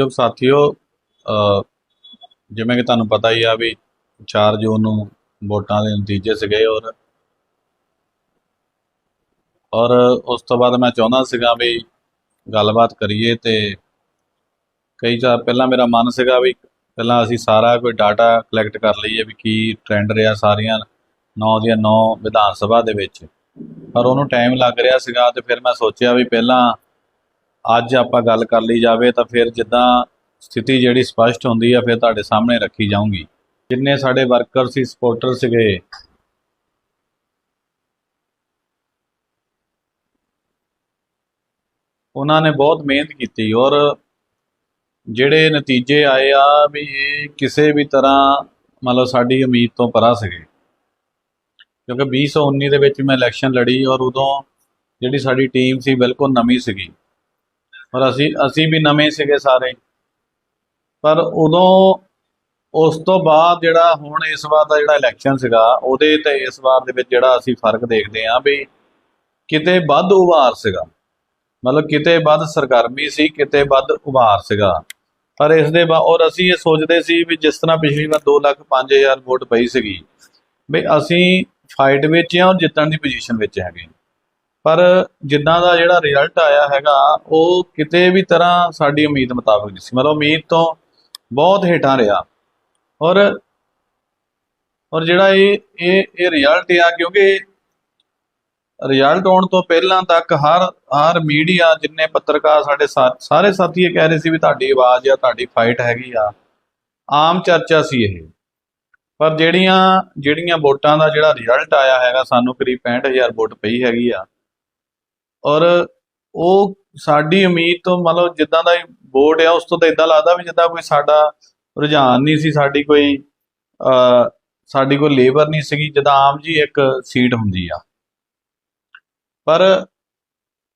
ਜੋ ਸਾਥੀਓ ਅ, ਜਿਵੇਂ ਕਿ ਤੁਹਾਨੂੰ ਪਤਾ ਹੀ ਆ ਵੀ 4 ਜੂਨ ਨੂੰ ਵੋਟਾਂ ਦੇ ਨਤੀਜੇ ਸੀਗੇ ਔਰ ਔਰ ਉਸ ਤੋਂ ਬਾਅਦ ਮੈਂ ਚਾਹੁੰਦਾ ਸੀਗਾ ਵੀ ਗੱਲਬਾਤ ਕਰੀਏ ਤੇ ਕਈ ਚਾਰ ਪਹਿਲਾਂ ਮੇਰਾ ਮਨ ਸੀਗਾ ਵੀ ਪਹਿਲਾਂ ਅਸੀਂ ਸਾਰਾ ਕੋਈ ਡਾਟਾ ਕਲੈਕਟ ਕਰ ਲਈਏ ਵੀ ਕੀ ਟ੍ਰੈਂਡ ਰਿਹਾ ਸਾਰੀਆਂ 9 ਦੀਆਂ 9 ਵਿਧਾਨ ਸਭਾ ਦੇ ਵਿੱਚ। ਪਰ ਉਹਨੂੰ ਟਾਈਮ ਲੱਗ ਰਿਹਾ ਸੀਗਾ ਤੇ ਫਿਰ ਮੈਂ ਸੋਚਿਆ ਵੀ ਪਹਿਲਾਂ ਅੱਜ ਆਪਾਂ ਗੱਲ ਕਰ ਲਈ ਜਾਵੇ ਤਾਂ ਫਿਰ ਜਿੱਦਾਂ ਸਥਿਤੀ ਜਿਹੜੀ ਸਪਸ਼ਟ ਹੁੰਦੀ ਆ, ਫਿਰ ਤੁਹਾਡੇ ਸਾਹਮਣੇ ਰੱਖੀ ਜਾਊਗੀ। ਜਿੰਨੇ ਸਾਡੇ ਵਰਕਰ ਸੀ ਸਪੋਰਟਰ ਸੀਗੇ। ਉਹਨਾਂ ਨੇ ਬਹੁਤ ਮਿਹਨਤ ਕੀਤੀ ਔਰ ਜਿਹੜੇ ਨਤੀਜੇ ਆਏ ਆ ਵੀ ਇਹ ਕਿਸੇ ਵੀ ਤਰ੍ਹਾਂ ਮਤਲਬ ਸਾਡੀ ਉਮੀਦ ਤੋਂ ਪਰਾਂ ਸੀਗੇ। ਕਿਉਂਕਿ 2019 ਦੇ ਵਿੱਚ ਮੈਂ ਇਲੈਕਸ਼ਨ ਲੜੀ ਔਰ ਉਦੋਂ ਜਿਹੜੀ ਸਾਡੀ ਟੀਮ ਸੀ, ਬਿਲਕੁਲ ਨਵੀਂ ਸੀਗੀ। ਔਰ ਅਸੀਂ ਅਸੀਂ ਵੀ ਨਵੇਂ ਸੀਗੇ ਸਾਰੇ। ਪਰ ਉਦੋਂ ਉਸ ਤੋਂ ਬਾਅਦ ਜਿਹੜਾ ਹੁਣ ਇਸ ਵਾਰ ਦਾ ਜਿਹੜਾ ਇਲੈਕਸ਼ਨ ਸੀਗਾ, ਉਹਦੇ ਤੇ ਇਸ ਵਾਰ ਦੇ ਵਿੱਚ ਜਿਹੜਾ ਅਸੀਂ ਫ਼ਰਕ ਦੇਖਦੇ ਹਾਂ ਵੀ ਕਿਤੇ ਵੱਧ ਉਭਾਰ ਸੀਗਾ। ਮਤਲਬ ਕਿਤੇ ਵੱਧ ਸਰਗਰਮੀ ਸੀ, ਕਿਤੇ ਵੱਧ ਉਭਾਰ ਸੀਗਾ। ਪਰ ਇਸ ਦੇ ਬਾਅਦ ਔਰ ਅਸੀਂ ਇਹ ਸੋਚਦੇ ਸੀ ਵੀ ਜਿਸ ਤਰ੍ਹਾਂ ਪਿਛਲੀ ਵਾਰ 2 ਲੱਖ 5000 ਵੋਟ ਪਈ ਸੀਗੀ, ਵੀ ਅਸੀਂ ਫਾਈਟ ਵਿੱਚ ਹਾਂ ਔਰ ਜਿੱਤਣ ਦੀ ਪੋਜੀਸ਼ਨ ਵਿੱਚ ਹੈਗੇ ਪਰ ਜਿੱਦਾਂ ਦਾ ਜਿਹੜਾ ਰਿਜ਼ਲਟ ਆਇਆ ਹੈਗਾ, ਉਹ ਕਿਤੇ ਵੀ ਤਰ੍ਹਾਂ ਸਾਡੀ ਉਮੀਦ ਮੁਤਾਬਕ ਨਹੀਂ ਸੀ। ਮਤਲਬ ਉਮੀਦ ਤੋਂ ਬਹੁਤ ਹੇਠਾਂ ਰਿਹਾ। ਔਰ ਔਰ ਜਿਹੜਾ ਇਹ ਇਹ ਇਹ ਰਿਜ਼ਲਟ ਆ, ਕਿਉਂਕਿ ਰਿਜ਼ਲਟ ਆਉਣ ਤੋਂ ਪਹਿਲਾਂ ਤੱਕ ਹਰ ਹਰ ਮੀਡੀਆ ਜਿੰਨੇ ਪੱਤਰਕਾਰ ਸਾਡੇ ਸਾ- ਸਾਰੇ ਸਾਥੀ ਇਹ ਕਹਿ ਰਹੇ ਸੀ ਵੀ ਤੁਹਾਡੀ ਆਵਾਜ਼ ਆ, ਤੁਹਾਡੀ ਫਾਈਟ ਹੈਗੀ ਆ। ਆਮ ਚਰਚਾ ਸੀ ਇਹ। ਪਰ ਜਿਹੜੀਆਂ ਜਿਹੜੀਆਂ ਵੋਟਾਂ ਦਾ ਜਿਹੜਾ ਰਿਜ਼ਲਟ ਆਇਆ ਹੈਗਾ, ਸਾਨੂੰ ਕਰੀਬ 65000 ਵੋਟ ਪਈ ਹੈਗੀ ਆ। ਔਰ ਉਹ ਸਾਡੀ ਉਮੀਦ ਤੋਂ ਮਤਲਬ ਜਿੱਦਾਂ ਦਾ ਬੋਰਡ ਆ, ਉਸ ਤੋਂ ਤਾਂ ਇਦਾਂ ਲੱਗਦਾ ਵੀ ਜਿੱਦਾਂ ਕੋਈ ਸਾਡਾ ਰੁਝਾਨ ਨਹੀਂ ਸੀ, ਸਾਡੀ ਕੋਈ ਸਾਡੀ ਕੋਈ ਲੇਬਰ ਨਹੀਂ ਸੀਗੀ, ਜਿੱਦਾਂ ਆਮ ਜੀ ਇੱਕ ਸੀਟ ਹੁੰਦੀ ਆ। ਪਰ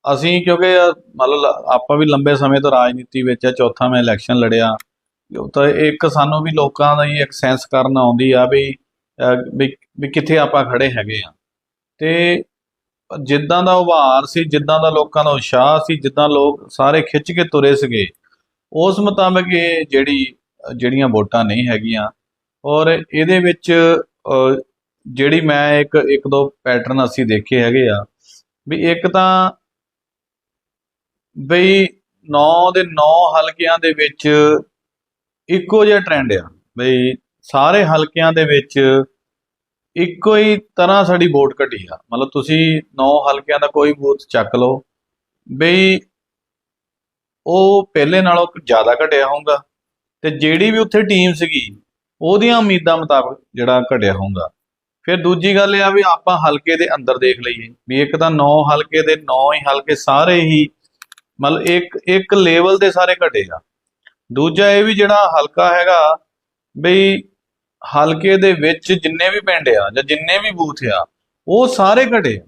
ਅਸੀਂ ਕਿਉਂਕਿ ਮਤਲਬ ਆਪਾਂ ਵੀ ਲੰਬੇ ਸਮੇਂ ਤੋਂ ਰਾਜਨੀਤੀ ਵਿੱਚ ਆ, ਚੌਥਾ ਮੈਂ ਇਲੈਕਸ਼ਨ ਲੜਿਆ, ਤਾਂ ਇੱਕ ਸਾਨੂੰ ਵੀ ਲੋਕਾਂ ਦਾ ਹੀ ਇੱਕ ਸੈਂਸ ਕਰਨ ਆਉਂਦੀ ਆ ਵੀ ਵੀ ਵੀ ਕਿੱਥੇ ਆਪਾਂ ਖੜੇ ਹੈਗੇ ਆ। ਤੇ ਜਿੱਦਾਂ ਦਾ ਉਭਾਰ ਸੀ, ਜਿੱਦਾਂ ਦਾ ਲੋਕਾਂ ਦਾ ਉਤਸ਼ਾਹ ਸੀ, ਜਿੱਦਾਂ ਲੋਕ ਸਾਰੇ ਖਿੱਚ ਕੇ ਤੁਰੇ ਸੀਗੇ, ਉਸ ਮੁਤਾਬਕ ਇਹ ਜਿਹੜੀ, ਜਿਹੜੀਆਂ ਵੋਟਾਂ ਨਹੀਂ ਹੈਗੀਆਂ, ਔਰ ਇਹਦੇ ਵਿੱਚ ਜਿਹੜੀ ਮੈਂ ਇੱਕ ਇੱਕ ਦੋ ਪੈਟਰਨ ਅਸੀਂ ਦੇਖੇ ਹੈਗੇ ਆ, ਵੀ ਇੱਕ ਤਾਂ ਬਈ 9 ਦੇ 9 ਹਲਕਿਆਂ ਦੇ ਵਿੱਚ ਇੱਕੋ ਜਿਹਾ ਟ੍ਰੈਂਡ ਆ, ਬਈ ਸਾਰੇ ਹਲਕਿਆਂ ਦੇ ਵਿੱਚ ਇੱਕੋ ਹੀ ਤਰ੍ਹਾਂ ਸਾਡੀ ਵੋਟ ਘਟੀ ਆ। ਮਤਲਬ ਤੁਸੀਂ ਨੌ ਹਲਕਿਆਂ ਦਾ ਕੋਈ ਬੂਥ ਚੱਕ ਲਓ, ਬਈ ਉਹ ਪਹਿਲੇ ਨਾਲੋਂ ਜ਼ਿਆਦਾ ਘਟਿਆ ਹੋਊਗਾ ਤੇ ਜਿਹੜੀ ਵੀ ਉੱਥੇ ਟੀਮ ਸੀਗੀ, ਉਹਦੀਆਂ ਉਮੀਦਾਂ ਮੁਤਾਬਕ ਜਿਹੜਾ ਘਟਿਆ ਹੋਊਗਾ। ਫਿਰ ਦੂਜੀ ਗੱਲ ਇਹ ਆ ਵੀ ਆਪਾਂ ਹਲਕੇ ਦੇ ਅੰਦਰ ਦੇਖ ਲਈਏ, ਵੀ ਇੱਕ ਤਾਂ 9 ਹਲਕੇ ਦੇ 9 ਹੀ ਹਲਕੇ ਸਾਰੇ ਹੀ ਮਤਲਬ ਇੱਕ ਇੱਕ ਲੈਵਲ 'ਤੇ ਸਾਰੇ ਘਟੇ ਆ। ਦੂਜਾ ਇਹ ਵੀ ਜਿਹੜਾ ਹਲਕਾ ਹੈਗਾ, ਬਈ ਹਲਕੇ ਦੇ ਵਿੱਚ ਜਿੰਨੇ ਵੀ ਪਿੰਡ ਆ ਜਾਂ ਜਿੰਨੇ ਵੀ ਬੂਥ ਆ, ਉਹ ਸਾਰੇ ਘਟੇ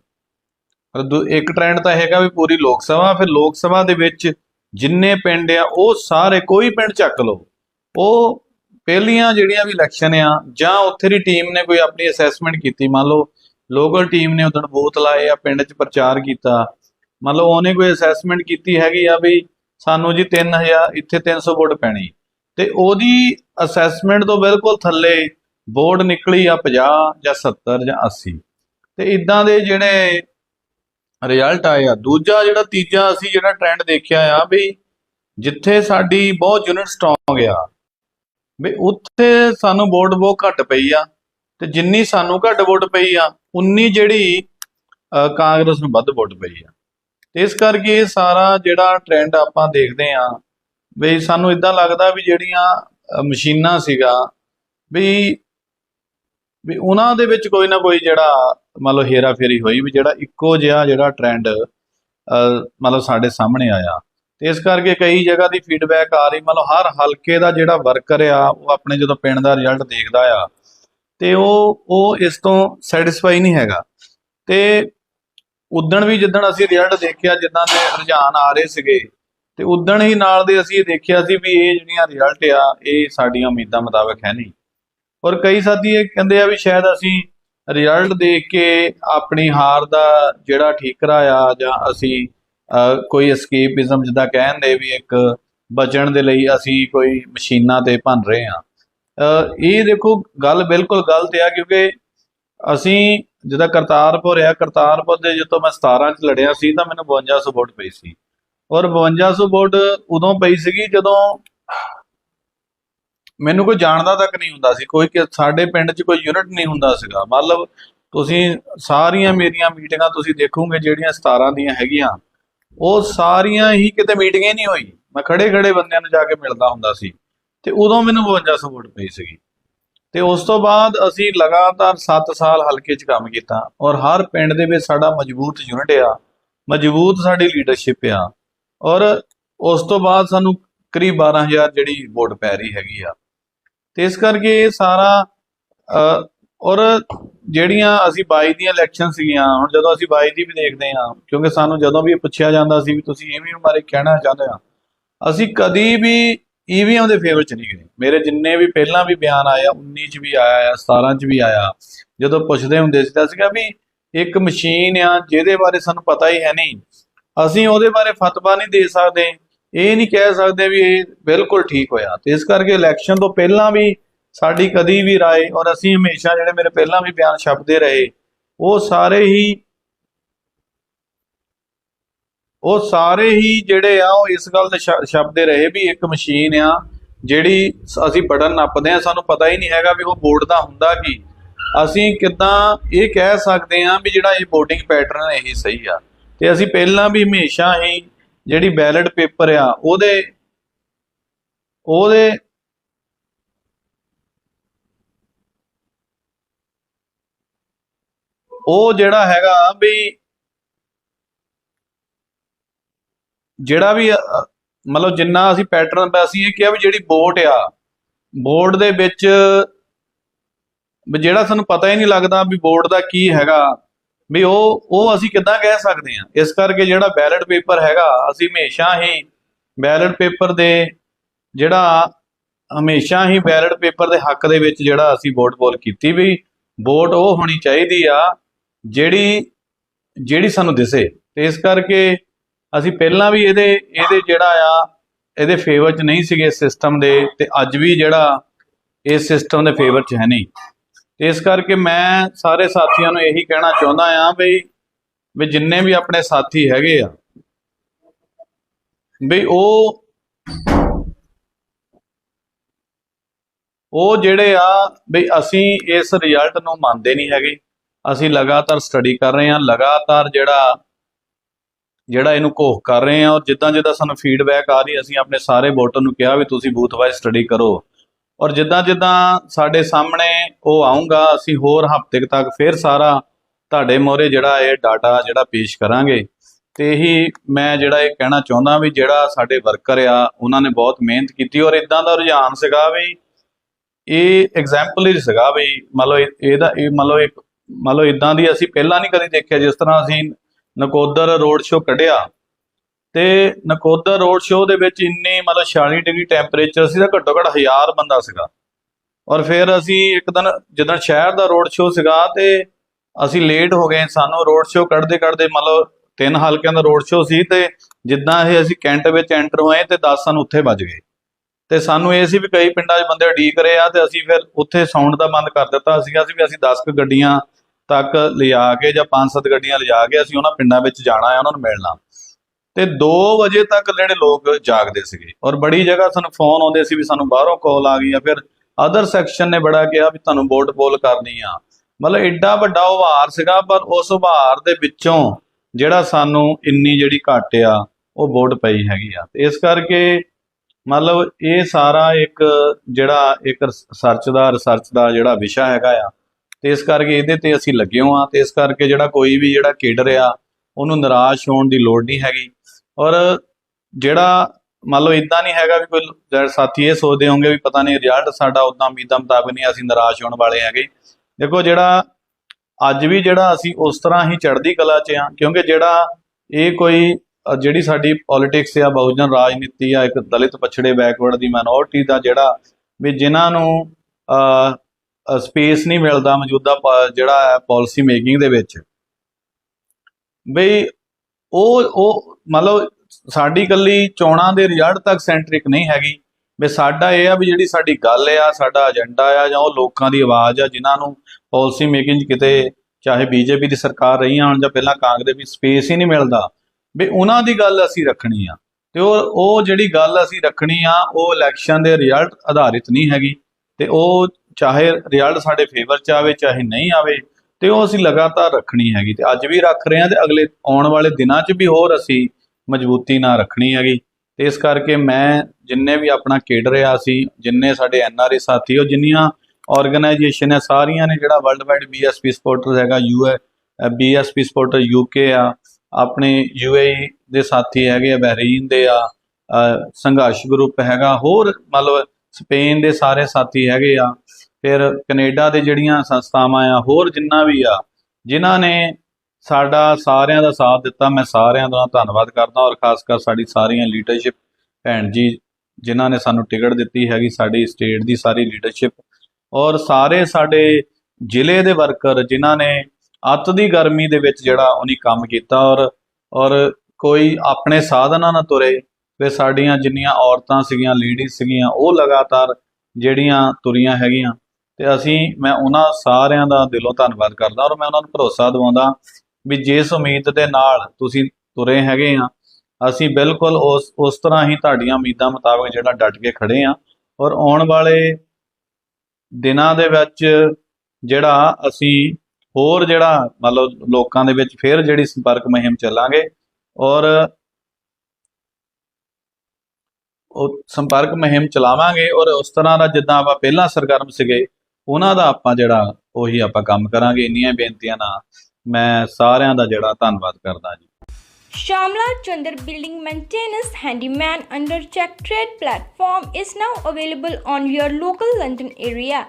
ਪਰ ਇੱਕ ਟ੍ਰੈਂਡ ਤਾਂ ਹੈਗਾ ਵੀ ਪੂਰੀ ਲੋਕ ਸਭਾ, ਫਿਰ ਲੋਕ ਸਭਾ ਦੇ ਵਿੱਚ ਜਿੰਨੇ ਪਿੰਡ ਆ, ਉਹ ਸਾਰੇ ਕੋਈ ਪਿੰਡ ਚੱਕ ਲਓ। ਉਹ ਪਹਿਲੀਆਂ ਜਿਹੜੀਆਂ ਵੀ ਇਲੈਕਸ਼ਨ ਆ, ਜਾਂ ਉੱਥੇ ਦੀ ਟੀਮ ਨੇ ਕੋਈ ਆਪਣੀ ਅਸੈਸਮੈਂਟ ਕੀਤੀ, ਮੰਨ ਲਓ ਲੋਕਲ ਟੀਮ ਨੇ ਉਦੋਂ ਬੂਥ ਲਾਏ ਆ, ਪਿੰਡ 'ਚ ਪ੍ਰਚਾਰ ਕੀਤਾ, ਮੰਨ ਲਓ ਉਹਨੇ ਕੋਈ ਅਸੈਸਮੈਂਟ ਕੀਤੀ ਹੈਗੀ ਆ ਵੀ ਸਾਨੂੰ ਜੀ 3000 ਇੱਥੇ 300 ਵੋਟ ਪੈਣੀ। ਤੇ ਉਹਦੀ ਅਸੈਸਮੈਂਟ ਤੋਂ ਬਿਲਕੁਲ ਥੱਲੇ ਵੋਟ ਨਿਕਲੀ ਆ 50 ਜਾਂ 70 ਜਾਂ 80 ਤੇ ਇਦਾਂ ਦੇ ਜਿਹੜੇ ਰਿਜ਼ਲਟ ਆਏ ਆ। ਦੂਜਾ ਜਿਹੜਾ ਤੀਜਾ ਅਸੀਂ ਜਿਹੜਾ ਟ੍ਰੈਂਡ ਦੇਖਿਆ ਆ ਵੀ ਜਿੱਥੇ ਸਾਡੀ ਬਹੁਤ ਯੂਨਿਟ ਸਟਰੋਂਗ ਆ, ਵੀ ਉੱਥੇ ਸਾਨੂੰ ਵੋਟ ਬਹੁਤ ਘੱਟ ਪਈ ਆ ਤੇ ਜਿੰਨੀ ਸਾਨੂੰ ਘੱਟ ਵੋਟ ਪਈ ਆ, ਉਨੀ ਜਿਹੜੀ ਕਾਂਗਰਸ ਨੂੰ ਵੱਧ ਵੋਟ ਪਈ ਆ। ਤੇ ਇਸ ਕਰਕੇ ਇਹ ਸਾਰਾ ਜਿਹੜਾ ਟ੍ਰੈਂਡ ਆਪਾਂ ਦੇਖਦੇ ਆ ਵੀ ਸਾਨੂੰ ਇਦਾਂ ਲੱਗਦਾ ਵੀ ਜਿਹੜੀਆਂ ਮਸ਼ੀਨਾਂ ਸੀਗਾ, ਵੀ ਵੀ ਉਹਨਾਂ ਦੇ ਵਿੱਚ ਕੋਈ ਨਾ ਕੋਈ ਜਿਹੜਾ, ਮੰਨ ਲਓ ਹੇਰਾ ਫੇਰੀ ਹੋਈ ਵੀ ਜਿਹੜਾ ਇੱਕੋ ਜਿਹਾ ਜਿਹੜਾ ਟ੍ਰੈਂਡ ਮਤਲਬ ਸਾਡੇ ਸਾਹਮਣੇ ਆਇਆ। ਤੇ ਇਸ ਕਰਕੇ ਕਈ ਜਗ੍ਹਾ ਦੀ ਫੀਡਬੈਕ ਆ ਰਹੀ ਮਤਲਬ ਹਰ ਹਲਕੇ ਦਾ ਜਿਹੜਾ ਵਰਕਰ ਆ, ਉਹ ਆਪਣੇ ਜਦੋਂ ਪਿੰਡ ਦਾ ਰਿਜ਼ਲਟ ਦੇਖਦਾ ਆ, ਤੇ ਉਹ ਉਹ ਇਸ ਤੋਂ ਸੈਟੀਸਫਾਈ ਨਹੀਂ ਹੈਗਾ। ਤੇ ਉਦਣ ਵੀ ਜਿੱਦਣ ਅਸੀਂ ਰਿਜ਼ਲਟ ਦੇਖਿਆ, ਜਿੱਦਾਂ ਦੇ ਰੁਝਾਨ ਆ ਰਹੇ ਸੀਗੇ ਤੇ ਉਦਣ ਹੀ ਨਾਲ ਦੇ ਅਸੀਂ ਇਹ ਦੇਖਿਆ ਸੀ ਵੀ ਇਹ ਜਿਹੜੀਆਂ ਰਿਜ਼ਲਟ ਆ, ਇਹ ਸਾਡੀਆਂ ਉਮੀਦਾਂ ਮੁਤਾਬਕ ਹੈ ਨਹੀਂ। ਔਰ ਕਈ ਸਾਥੀ ਇਹ ਕਹਿੰਦੇ ਆ ਵੀ ਸ਼ਾਇਦ ਅਸੀਂ ਰਿਜ਼ਲਟ ਦੇਖ ਕੇ ਆਪਣੀ ਹਾਰ ਦਾ ਜਿਹੜਾ ਠੀਕਰਾ ਆ ਜਾਂ ਅਸੀਂ ਕੋਈ ਐਸਕੇਪਿਜ਼ਮ ਜਿੱਦਾਂ ਕਹਿੰਦੇ ਵੀ ਇੱਕ ਬਚਣ ਦੇ ਲਈ ਅਸੀਂ ਕੋਈ ਮਸ਼ੀਨਾਂ ਤੇ ਭੰਨ ਰਹੇ ਹਾਂ। ਇਹ ਦੇਖੋ ਗੱਲ ਬਿਲਕੁਲ ਗਲਤ ਆ ਕਿਉਂਕਿ ਅਸੀਂ ਜਿਹਦਾ ਕਰਤਾਰਪੁਰ ਆ, ਕਰਤਾਰਪੁਰ ਦੇ ਜਦੋਂ ਮੈਂ 17 ਚ ਲੜਿਆ ਸੀ ਤਾਂ ਮੈਨੂੰ 5200 ਵੋਟ ਪਈ ਸੀ। ਔਰ 5200 ਵੋਟ ਉਦੋਂ ਪਈ ਸੀਗੀ ਜਦੋਂ ਮੈਨੂੰ ਕੋਈ ਜਾਣਦਾ ਤੱਕ ਨਹੀਂ ਹੁੰਦਾ ਸੀ। ਕੋਈ ਕਿ ਸਾਡੇ ਪਿੰਡ 'ਚ ਕੋਈ ਯੂਨਿਟ ਨਹੀਂ ਹੁੰਦਾ ਸੀਗਾ। ਮਤਲਬ ਤੁਸੀਂ ਸਾਰੀਆਂ ਮੇਰੀਆਂ ਮੀਟਿੰਗਾਂ ਤੁਸੀਂ ਦੇਖੋਗੇ ਜਿਹੜੀਆਂ 17 ਦੀਆਂ ਹੈਗੀਆਂ, ਉਹ ਸਾਰੀਆਂ ਹੀ ਕਿਤੇ ਮੀਟਿੰਗ ਹੀ ਨਹੀਂ ਹੋਈ। ਮੈਂ ਖੜੇ ਖੜੇ ਬੰਦਿਆਂ ਨੂੰ ਜਾ ਕੇ ਮਿਲਦਾ ਹੁੰਦਾ ਸੀ ਤੇ ਉਦੋਂ ਮੈਨੂੰ 5200 ਵੋਟ ਪਈ ਸੀਗੀ। ਤੇ ਉਸ ਤੋਂ ਬਾਅਦ ਅਸੀਂ ਲਗਾਤਾਰ 7 ਸਾਲ ਹਲਕੇ 'ਚ ਕੰਮ ਕੀਤਾ ਔਰ ਹਰ ਪਿੰਡ ਦੇ ਵਿੱਚ ਸਾਡਾ ਮਜ਼ਬੂਤ ਯੂਨਿਟ ਆ। ਮਜ਼ਬੂਤ ਸਾਡੀ ਲੀਡਰਸ਼ਿਪ ਆ। ਔਰ ਉਸ ਤੋਂ ਬਾਅਦ ਸਾਨੂੰ ਕਰੀਬ 12000 ਜਿਹੜੀ ਵੋਟ ਪੈ ਰਹੀ ਹੈਗੀ ਆ। ਤੇ ਇਸ ਕਰਕੇ ਇਹ ਸਾਰਾ ਅ, ਔਰ ਜਿਹੜੀਆਂ ਅਸੀਂ 22 ਦੀਆਂ ਇਲੈਕਸ਼ਨ ਸੀਗੀਆਂ ਹੁਣ ਜਦੋਂ ਅਸੀਂ 22 ਦੀ ਵੀ ਦੇਖਦੇ ਹਾਂ ਕਿਉਂਕਿ ਸਾਨੂੰ ਜਦੋਂ ਵੀ ਪੁੱਛਿਆ ਜਾਂਦਾ ਸੀ ਵੀ ਤੁਸੀਂ ਈਵੀਐਮ ਬਾਰੇ ਕਹਿਣਾ ਚਾਹੁੰਦੇ ਆ ਅਸੀਂ ਕਦੀ ਵੀ ਈਵੀਐਮ ਦੇ ਫੇਵਰ ਚ ਨਹੀਂ ਗਏ। ਮੇਰੇ ਜਿੰਨੇ ਵੀ ਪਹਿਲਾਂ ਵੀ ਬਿਆਨ ਆਇਆ 19 ਚ ਵੀ ਆਇਆ ਆ 17 ਚ ਵੀ ਆਇਆ ਜਦੋਂ ਪੁੱਛਦੇ ਹੁੰਦੇ ਸੀ ਤਾਂ ਸੀਗਾ ਵੀ ਇੱਕ ਮਸ਼ੀਨ ਆ ਜਿਹਦੇ ਬਾਰੇ ਸਾਨੂੰ ਪਤਾ ਹੀ ਹੈ ਨਹੀਂ। ਅਸੀਂ ਉਹਦੇ ਬਾਰੇ ਫਤਵਾ ਨਹੀਂ ਦੇ ਸਕਦੇ, ਇਹ ਨਹੀਂ ਕਹਿ ਸਕਦੇ ਵੀ ਇਹ ਬਿਲਕੁਲ ਠੀਕ ਹੋਇਆ। ਤੇ ਇਸ ਕਰਕੇ ਇਲੈਕਸ਼ਨ ਤੋਂ ਪਹਿਲਾਂ ਵੀ ਸਾਡੀ ਕਦੀ ਵੀ ਰਾਏ ਔਰ ਅਸੀਂ ਹਮੇਸ਼ਾ ਜਿਹੜੇ ਮੇਰੇ ਪਹਿਲਾਂ ਵੀ ਬਿਆਨ ਛਪਦੇ ਰਹੇ, ਉਹ ਸਾਰੇ ਹੀ ਉਹ ਸਾਰੇ ਹੀ ਜਿਹੜੇ ਆ, ਉਹ ਇਸ ਗੱਲ ਦੇ ਸ਼- ਛਪਦੇ ਰਹੇ ਵੀ ਇੱਕ ਮਸ਼ੀਨ ਆ ਜਿਹੜੀ ਅਸੀਂ ਬਟਨ ਨੱਪਦੇ ਆ ਸਾਨੂੰ ਪਤਾ ਹੀ ਨਹੀਂ ਹੈਗਾ ਵੀ ਉਹ ਬੋਰਡ ਦਾ ਹੁੰਦਾ ਕੀ। ਅਸੀਂ ਕਿਦਾਂ ਇਹ ਕਹਿ ਸਕਦੇ ਆ ਵੀ ਜਿਹੜਾ ਇਹ VOTING ਪੈਟਰਨ ਇਹੀ ਸਹੀ ਆ। ਤੇ ਅਸੀਂ ਪਹਿਲਾਂ ਵੀ ਹਮੇਸ਼ਾ ਹੀ ਜਿਹੜੀ ਬੈਲਟ ਪੇਪਰ ਆ, ਉਹਦੇ ਉਹਦੇ ਉਹ ਜਿਹੜਾ ਹੈਗਾ ਵੀ ਜਿਹੜਾ ਵੀ, ਮਤਲਬ ਜਿੰਨਾ ਅਸੀਂ ਪੈਟਰਨ ਅਸੀਂ ਇਹ ਕਿਹਾ ਵੀ ਜਿਹੜੀ ਬੋਟ ਆ ਬੋਰਡ ਦੇ ਵਿੱਚ ਵੀ ਜਿਹੜਾ ਸਾਨੂੰ ਪਤਾ ਹੀ ਨਹੀਂ ਲੱਗਦਾ ਵੀ ਬੋਰਡ ਦਾ ਕੀ ਹੈਗਾ। ਵੀ ਉਹ ਉਹ ਅਸੀਂ ਕਿੱਦਾਂ ਕਹਿ ਸਕਦੇ ਹਾਂ? ਇਸ ਕਰਕੇ ਜਿਹੜਾ ਬੈਲਟ ਪੇਪਰ ਹੈਗਾ, ਅਸੀਂ ਹਮੇਸ਼ਾ ਹੀ ਬੈਲਟ ਪੇਪਰ ਦੇ ਜਿਹੜਾ, ਹਮੇਸ਼ਾ ਹੀ ਬੈਲਟ ਪੇਪਰ ਦੇ ਹੱਕ ਦੇ ਵਿੱਚ ਜਿਹੜਾ ਅਸੀਂ ਵੋਟ ਪੋਲ ਕੀਤੀ ਵੀ ਵੋਟ ਉਹ ਹੋਣੀ ਚਾਹੀਦੀ ਆ ਜਿਹੜੀ ਜਿਹੜੀ ਸਾਨੂੰ ਦਿਸੇ। ਤੇ ਇਸ ਕਰਕੇ ਅਸੀਂ ਪਹਿਲਾਂ ਵੀ ਇਹਦੇ ਇਹਦੇ ਜਿਹੜਾ ਆ, ਇਹਦੇ ਫੇਵਰ 'ਚ ਨਹੀਂ ਸੀਗੇ ਸਿਸਟਮ ਦੇ ਤੇ ਅੱਜ ਵੀ ਜਿਹੜਾ ਇਸ ਸਿਸਟਮ ਦੇ ਫੇਵਰ 'ਚ ਹੈ ਨਹੀਂ। ਤੇ ਇਸ ਕਰਕੇ ਮੈਂ ਸਾਰੇ ਸਾਥੀਆਂ ਨੂੰ ਇਹੀ ਕਹਿਣਾ ਚਾਹੁੰਦਾ ਆ ਵੀ ਵੀ ਜਿੰਨੇ ਵੀ ਆਪਣੇ ਸਾਥੀ ਹੈਗੇ ਆ, ਵੀ ਉਹ ਉਹ ਜਿਹੜੇ ਆ, ਵੀ ਅਸੀਂ ਇਸ ਰਿਜ਼ਲਟ ਨੂੰ ਮੰਨਦੇ ਨਹੀਂ ਹੈਗੇ। ਅਸੀਂ ਲਗਾਤਾਰ ਸਟੱਡੀ ਕਰ ਰਹੇ ਹਾਂ, ਲਗਾਤਾਰ ਜਿਹੜਾ ਜਿਹੜਾ ਇਹਨੂੰ ਘੋਖ ਕਰ ਰਹੇ ਹਾਂ, ਔਰ ਜਿੱਦਾਂ ਜਿੱਦਾਂ ਸਾਨੂੰ ਫੀਡਬੈਕ ਆ ਰਹੀ, ਅਸੀਂ ਆਪਣੇ ਸਾਰੇ ਵੋਟਰ ਨੂੰ ਕਿਹਾ ਵੀ ਤੁਸੀਂ ਬੂਥ ਵਾਈਜ਼ ਸਟੱਡੀ ਕਰੋ। ਔਰ ਜਿੱਦਾਂ ਜਿੱਦਾਂ ਸਾਡੇ ਸਾਹਮਣੇ ਉਹ ਆਉਂਗਾ ਅਸੀਂ ਹੋਰ ਹਫ਼ਤੇ ਤੱਕ ਫਿਰ ਸਾਰਾ ਤੁਹਾਡੇ ਮੋਰੇ ਜਿਹੜਾ ਇਹ ਡਾਟਾ ਜਿਹੜਾ ਪੇਸ਼ ਕਰਾਂਗੇ। ਤੇ ਇਹੀ ਮੈਂ ਜਿਹੜਾ ਇਹ ਕਹਿਣਾ ਚਾਹੁੰਦਾ ਵੀ ਜਿਹੜਾ ਸਾਡੇ ਵਰਕਰ ਆ, ਉਹਨਾਂ ਨੇ ਬਹੁਤ ਮਿਹਨਤ ਕੀਤੀ ਔਰ ਇਦਾਂ ਦਾ ਰੁਝਾਨ ਸੀਗਾ ਵੀ ਇਹ ਐਗਜ਼ਾਮਪਲਰੀ ਸੀਗਾ ਵੀ ਮਤਲਬ ਇਹ- ਇਹਦਾ, ਇਹ ਮੰਨ ਲਓ ਇੱਕ ਮਤਲਬ ਲਓ ਇਦਾਂ ਦੀ ਅਸੀਂ ਪਹਿਲਾਂ ਨਹੀਂ ਕਦੀ ਦੇਖਿਆ, ਜਿਸ ਤਰ੍ਹਾਂ ਅਸੀਂ ਨਕੋਦਰ ਰੋਡ ਸ਼ੋਅ ਕੱਢਿਆ ਤੇ ਨਕੋਦਰ ਰੋਡ ਸ਼ੋਅ ਦੇ ਵਿੱਚ ਇੰਨੇ ਮਤਲਬ 46 ਡਿਗਰੀ ਟੈਂਪਰੇਚਰ ਸੀ ਤਾਂ ਘੱਟੋ ਘੱਟ 1000 ਬੰਦਾ ਸੀਗਾ। ਔਰ ਫਿਰ ਅਸੀਂ ਇੱਕ ਦਿਨ ਜਦੋਂ ਸ਼ਹਿਰ ਦਾ ਰੋਡ ਸ਼ੋਅ ਸੀਗਾ ਤੇ ਅਸੀਂ ਲੇਟ ਹੋ ਗਏ, ਸਾਨੂੰ ਰੋਡ ਸ਼ੋਅ ਕੱਢਦੇ ਕੱਢਦੇ ਮਤਲਬ ਤਿੰਨ ਹਲਕਿਆਂ ਦਾ ਰੋਡ ਸ਼ੋਅ ਸੀ ਤੇ ਜਿੱਦਾਂ ਇਹ ਅਸੀਂ ਕੈਂਟ ਵਿੱਚ ਐਂਟਰ ਹੋਏ ਤੇ 10 ਸਾਨੂੰ ਉੱਥੇ ਵੱਜ ਗਏ। ਤੇ ਸਾਨੂੰ ਇਹ ਸੀ ਵੀ ਕਈ ਪਿੰਡਾਂ 'ਚ ਬੰਦੇ ਉਡੀਕ ਰਹੇ ਆ ਤੇ ਅਸੀਂ ਫਿਰ ਉੱਥੇ ਸਾਊਂਡ ਦਾ ਬੰਦ ਕਰ ਦਿੱਤਾ ਸੀਗਾ ਸੀ ਵੀ ਅਸੀਂ 10 ਕੁ ਗੱਡੀਆਂ ਤੱਕ ਲਿਜਾ ਕੇ ਜਾਂ 5-7 ਗੱਡੀਆਂ ਲਿਜਾ ਕੇ ਅਸੀਂ ਉਹਨਾਂ ਪਿੰਡਾਂ ਵਿੱਚ ਜਾਣਾ ਹੈ, ਉਹਨਾਂ ਨੂੰ ਮਿਲਣਾ। ਤੇ 2 ਵਜੇ ਤੱਕ ਜਿਹੜੇ ਲੋਕ ਜਾਗਦੇ ਸੀਗੇ। ਔਰ ਬੜੀ ਜਗ੍ਹਾ ਸਾਨੂੰ ਫੋਨ ਆਉਂਦੇ ਸੀ ਵੀ ਸਾਨੂੰ ਬਾਹਰੋਂ ਕਾਲ ਆ ਗਈ ਆ। ਫਿਰ ਅਦਰ ਸੈਕਸ਼ਨ ਨੇ ਬੜਾ ਕਿਹਾ ਵੀ ਤੁਹਾਨੂੰ ਵੋਟ ਪੋਲ ਕਰਨੀ ਆ। ਮਤਲਬ ਐਡਾ ਵੱਡਾ ਉਭਾਰ ਸੀਗਾ, ਪਰ ਉਸ ਉਭਾਰ ਦੇ ਵਿੱਚੋਂ ਜਿਹੜਾ ਸਾਨੂੰ ਇੰਨੀ ਜਿਹੜੀ ਘੱਟ ਆ, ਉਹ ਵੋਟ ਪਈ ਹੈਗੀ ਆ। ਤੇ ਇਸ ਕਰਕੇ ਮਤਲਬ ਇਹ ਸਾਰਾ ਇੱਕ ਜਿਹੜਾ ਇੱਕ ਰਿਸਰਚ ਦਾ ਰਿਸਰਚ ਦਾ ਜਿਹੜਾ ਵਿਸ਼ਾ ਹੈਗਾ ਆ, ਤੇ ਇਸ ਕਰਕੇ ਇਹਦੇ ਤੇ ਅਸੀਂ ਲੱਗੇ ਹਾਂ ਤੇ ਇਸ ਕਰਕੇ ਜਿਹੜਾ ਕੋਈ ਵੀ ਜਿਹੜਾ ਕੇਡਰ ਆ ਉਹਨੂੰ ਨਿਰਾਸ਼ ਹੋਣ ਦੀ ਲੋੜ ਨਹੀਂ ਹੈਗੀ। ਔਰ ਜਿਹੜਾ ਮੰਨ ਲਓ ਇਦਾਂ ਨਹੀਂ ਹੈਗਾ ਵੀ ਕੋਈ ਜਿਹੜੇ ਸਾਥੀ ਇਹ ਸੋਚਦੇ ਹੋਣਗੇ ਵੀ ਪਤਾ ਨਹੀਂ ਰਿਜ਼ਲਟ ਸਾਡਾ ਉਦਾਂ ਉਮੀਦਾਂ ਮੁਤਾਬਕ ਨਹੀਂ ਅਸੀਂ ਨਿਰਾਸ਼ ਹੋਣ ਵਾਲੇ ਹੈਗੇ। ਦੇਖੋ ਜਿਹੜਾ ਅੱਜ ਵੀ ਜਿਹੜਾ ਅਸੀਂ ਉਸ ਤਰ੍ਹਾਂ ਹੀ ਚੜ੍ਹਦੀ ਕਲਾ 'ਚ ਆ ਕਿਉਂਕਿ ਜਿਹੜਾ ਇਹ ਕੋਈ ਜਿਹੜੀ ਸਾਡੀ ਪੋਲਿਟਿਕਸ ਆ, ਬਹੁਜਨ ਰਾਜਨੀਤੀ ਆ, ਇੱਕ ਦਲਿਤ ਪਛੜੇ ਬੈਕਵਰਡ ਦੀ ਮਾਈਨੋਰਿਟੀ ਦਾ ਜਿਹੜਾ ਵੀ ਜਿਨ੍ਹਾਂ ਨੂੰ ਸਪੇਸ ਨਹੀਂ ਮਿਲਦਾ ਮੌਜੂਦਾ ਪ- ਜਿਹੜਾ ਹੈ ਪਾਲਿਸੀ ਮੇਕਿੰਗ ਦੇ ਵਿੱਚ। ਬਈ ਉਹ ਉਹ ਮਤਲਬ ਸਾਡੀ ਇਕੱਲੀ ਚੋਣਾਂ ਦੇ ਰਿਜ਼ਲਟ ਤੱਕ ਸੈਂਟਰਿਕ ਨਹੀਂ ਹੈਗੀ। ਵੀ ਸਾਡਾ ਇਹ ਆ ਵੀ ਜਿਹੜੀ ਸਾਡੀ ਗੱਲ ਆ, ਸਾਡਾ ਏਜੰਡਾ ਆ ਜਾਂ ਉਹ ਲੋਕਾਂ ਦੀ ਆਵਾਜ਼ ਆ ਜਿਨ੍ਹਾਂ ਨੂੰ ਪਾਲਿਸੀ ਮੇਕਿੰਗ 'ਚ ਕਿਤੇ ਚਾਹੇ ਬੀਜੇਪੀ ਦੀ ਸਰਕਾਰ ਰਹੀ ਆਉਣ ਜਾਂ ਪਹਿਲਾਂ ਕਾਂਗਰਸ ਵੀ ਸਪੇਸ ਹੀ ਨਹੀਂ ਮਿਲਦਾ, ਵੀ ਉਹਨਾਂ ਦੀ ਗੱਲ ਅਸੀਂ ਰੱਖਣੀ ਆ। ਤੇ ਉਹ ਉਹ ਜਿਹੜੀ ਗੱਲ ਅਸੀਂ ਰੱਖਣੀ ਆ, ਉਹ ਇਲੈਕਸ਼ਨ ਦੇ ਰਿਜ਼ਲਟ ਆਧਾਰਿਤ ਨਹੀਂ ਹੈਗੀ। ਤੇ ਉਹ ਚਾਹੇ ਰਿਜ਼ਲਟ ਸਾਡੇ ਫੇਵਰ ਚ ਆਵੇ, ਚਾਹੇ ਨਹੀਂ ਆਵੇ ਤੇ ਉਹ ਅਸੀਂ ਲਗਾਤਾਰ ਰੱਖਣੀ ਹੈਗੀ ਤੇ ਅੱਜ ਵੀ ਰੱਖ ਰਹੇ ਹਾਂ ਤੇ ਅਗਲੇ ਆਉਣ ਵਾਲੇ ਦਿਨਾਂ 'ਚ ਵੀ ਹੋਰ ਅਸੀਂ ਮਜ਼ਬੂਤੀ ਨਾਲ ਰੱਖਣੀ ਹੈਗੀ। ਤੇ ਇਸ ਕਰਕੇ ਮੈਂ ਜਿੰਨੇ ਵੀ ਆਪਣਾ ਕੇਡਰ ਆ ਸੀ ਜਿੰਨੇ ਸਾਡੇ ਐਨਆਰਏ ਸਾਥੀ, ਉਹ ਜਿੰਨੀਆਂ ਆਰਗੇਨਾਈਜੇਸ਼ਨ ਹੈ ਸਾਰੀਆਂ ਨੇ ਜਿਹੜਾ ਵਰਲਡ ਵਾਈਡ ਬੀਐਸਪੀ ਸਪੋਰਟਰ ਹੈਗਾ, U UA BSP supporter UK ਆ, ਆਪਣੇ ਯੂਏਈ ਦੇ ਸਾਥੀ ਹੈਗੇ ਆ, ਬਹਿਰੀਨ ਦੇ ਆ ਸੰਘਰਸ਼ ਗਰੁੱਪ ਹੈਗਾ, ਹੋਰ ਮਤਲਬ ਸਪੇਨ ਦੇ ਸਾਰੇ ਸਾਥੀ ਹੈਗੇ ਆ ਫਿਰ ਕੈਨੇਡਾ ਦੇ ਜਿਹੜੀਆਂ ਸੰਸਥਾਵਾਂ ਆ, ਹੋਰ ਜਿੰਨਾ ਵੀ ਆ, ਜਿਨ੍ਹਾਂ ਨੇ ਸਾਡਾ ਸਾਰਿਆਂ ਦਾ ਸਾਥ ਦਿੱਤਾ, ਮੈਂ ਸਾਰਿਆਂ ਦਾ ਧੰਨਵਾਦ ਕਰਦਾ ਔਰ ਖਾਸ ਕਰ ਸਾਡੀ ਸਾਰੀਆਂ ਲੀਡਰਸ਼ਿਪ ਭੈਣ ਜੀ, ਜਿਨ੍ਹਾਂ ਨੇ ਸਾਨੂੰ ਟਿਕਟ ਦਿੱਤੀ ਹੈਗੀ, ਸਾਡੀ ਸਟੇਟ ਦੀ ਸਾਰੀ ਲੀਡਰਸ਼ਿਪ ਔਰ ਸਾਰੇ ਸਾਡੇ ਜ਼ਿਲ੍ਹੇ ਦੇ ਵਰਕਰ ਜਿਨ੍ਹਾਂ ਨੇ ਅੱਤ ਦੀ ਗਰਮੀ ਦੇ ਵਿੱਚ ਜਿਹੜਾ ਉਹਨੇ ਕੰਮ ਕੀਤਾ ਔਰ ਔਰ ਕੋਈ ਆਪਣੇ ਸਾਧਨਾਂ ਨਾਲ ਤੁਰੇ, ਫਿਰ ਸਾਡੀਆਂ ਜਿੰਨੀਆਂ ਔਰਤਾਂ ਸੀਗੀਆਂ ਲੇਡੀਜ਼ ਸੀਗੀਆਂ, ਉਹ ਲਗਾਤਾਰ ਜਿਹੜੀਆਂ ਤੁਰੀਆਂ ਹੈਗੀਆਂ ਤੇ ਅਸੀਂ, ਮੈਂ ਉਹਨਾਂ ਸਾਰਿਆਂ ਦਾ ਦਿਲੋਂ ਧੰਨਵਾਦ ਕਰਦਾ ਔਰ ਮੈਂ ਉਹਨਾਂ ਨੂੰ ਭਰੋਸਾ ਦਿਵਾਉਂਦਾ ਵੀ ਜਿਸ ਉਮੀਦ ਦੇ ਨਾਲ ਤੁਸੀਂ ਤੁਰੇ ਹੈਗੇ ਆ, ਅਸੀਂ ਬਿਲਕੁਲ ਉਸ ਉਸ ਤਰ੍ਹਾਂ ਹੀ ਤੁਹਾਡੀਆਂ ਉਮੀਦਾਂ ਮੁਤਾਬਕ ਜਿਹੜਾ ਡਟ ਕੇ ਖੜੇ ਆ ਔਰ ਆਉਣ ਵਾਲੇ ਦਿਨਾਂ ਦੇ ਵਿੱਚ ਜਿਹੜਾ ਅਸੀਂ ਹੋਰ ਜਿਹੜਾ ਮਤਲਬ ਲੋਕਾਂ ਦੇ ਵਿੱਚ ਫਿਰ ਜਿਹੜੀ ਸੰਪਰਕ ਮੁਹਿੰਮ ਚੱਲਾਂਗੇ ਔਰ ਉਹ ਸੰਪਰਕ ਮੁਹਿੰਮ ਚਲਾਵਾਂਗੇ ਔਰ ਉਸ ਤਰ੍ਹਾਂ ਦਾ ਜਿੱਦਾਂ ਆਪਾਂ ਪਹਿਲਾਂ ਸਰਗਰਮ ਸੀਗੇ ਉਹਨਾਂ ਦਾ ਆਪਾਂ ਜਿਹੜਾ ਉਹੀ ਆਪਾਂ ਕੰਮ ਕਰਾਂਗੇ ਇੰਨੀਆਂ ਬੇਨਤੀਆਂ ਨਾਲ ਮੈਂ ਸਾਰਿਆਂ ਦਾ ਜਿਹੜਾ ਧੰਨਵਾਦ ਕਰਦਾ ਜੀ Shamla Chandar Building Maintenance Handyman under Check Trade platform is now available on your local London area.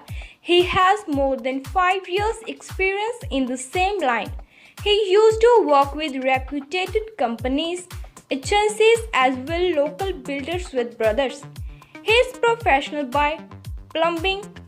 He has more than 5 years experience in the same line. He used to work with reputed companies, agencies as well local builders with brothers. He is professional by plumbing,